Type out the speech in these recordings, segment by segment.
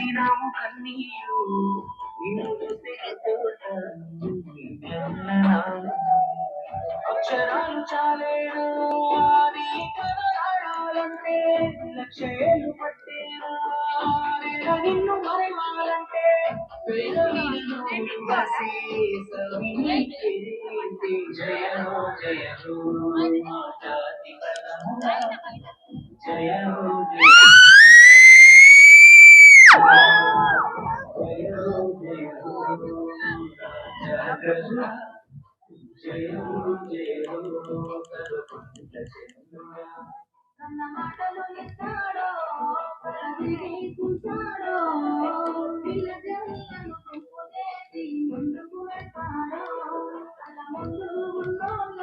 తుడిచినాము కన్నీరు నిన్ను చూస్తే అక్షరాలు చాలేను అది కనరాడాలంటే లక్షలు పట్టేనా? నిన్ను మరవాలంటే జయో జయో జయ జయో కన్న మాటలు పిల్ల జల్లను ముందుకు వెళ్తాడో తల ముందు ఉన్నోళ్ళ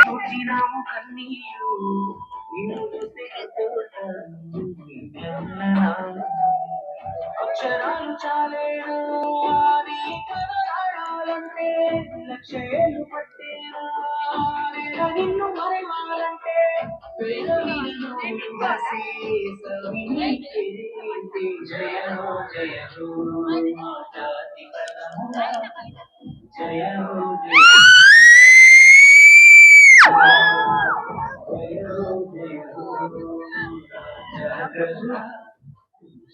తుడిచినాము కన్నీరు నిన్ను చూస్తే అక్షరాలు చాలేను లక్షలు జయో జగజ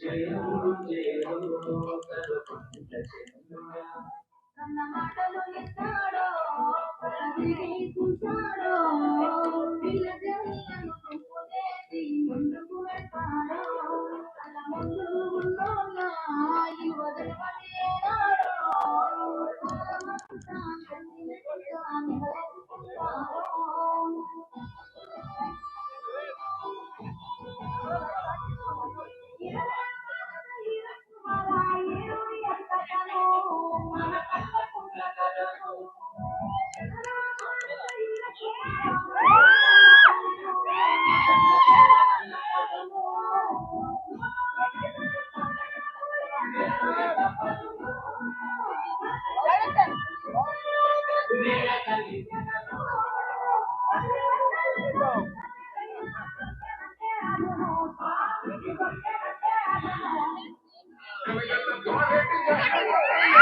జయో జయో కరుణ చంద్రుడా కన్న మాటలు ఎత్తాడో పరదిరి కూర్చాడో పిల్ల ముందు జయ